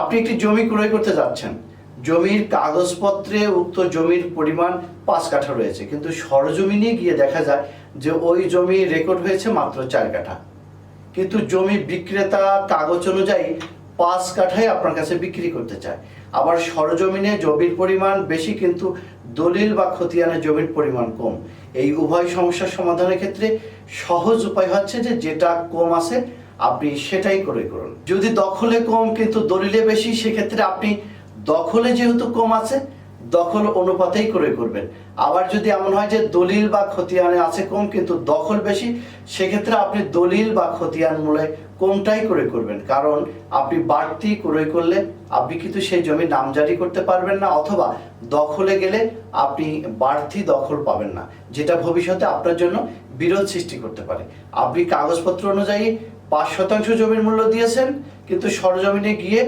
আপনি একটি জমি ক্রয় করতে যাচ্ছেন। জমির কাগজপত্রে উক্ত জমির পরিমাণ পাঁচ কাঠা রয়েছে। কিন্তু সরজমিনে গিয়ে দেখা যায় যে ওই জমি রেকর্ড হয়েছে মাত্র চার কাঠা। কিন্তু জমি বিক্রেতা কাগজ অনুযায়ী পাঁচ কাঠায় আপনার কাছে বিক্রি করতে চায়। আবার সরজমিনে জমির পরিমাণ বেশি, কিন্তু দলিল বা খতিয়ানের জমির পরিমাণ কম। এই উভয় সমস্যার সমাধানের ক্ষেত্রে সহজ উপায় হচ্ছে যে যেটা কম আছে, আপনি সেটাই করে করুন। যদি দখলে কম কিন্তু দলিলে বেশি, সেক্ষেত্রে আপনি দখলে যেহেতু কম আছে দখল অনুপাতেই করে করবেন। আবার যদি এমন হয় যে দলিল বা খতিয়ানে আছে কম কিন্তু দখল বেশি, সেক্ষেত্রে আপনি দলিল বা খতিয়ান মূলে কোনটাই করে করবেন। কারণ আপনি বাড়তি ক্রয় করলে আপনি কিন্তু সেই জমি নামজারি করতে পারবেন না অথবা দখলে গেলে আপনি বাড়তি দখল পাবেন না, যেটা ভবিষ্যতে আপনার জন্য বিরোধ সৃষ্টি করতে পারে। আপনি কাগজপত্র অনুযায়ী পাঁচ শতাংশ জমির মূল্য দিয়েছেন, কিন্তু সরজমিনে গিয়ে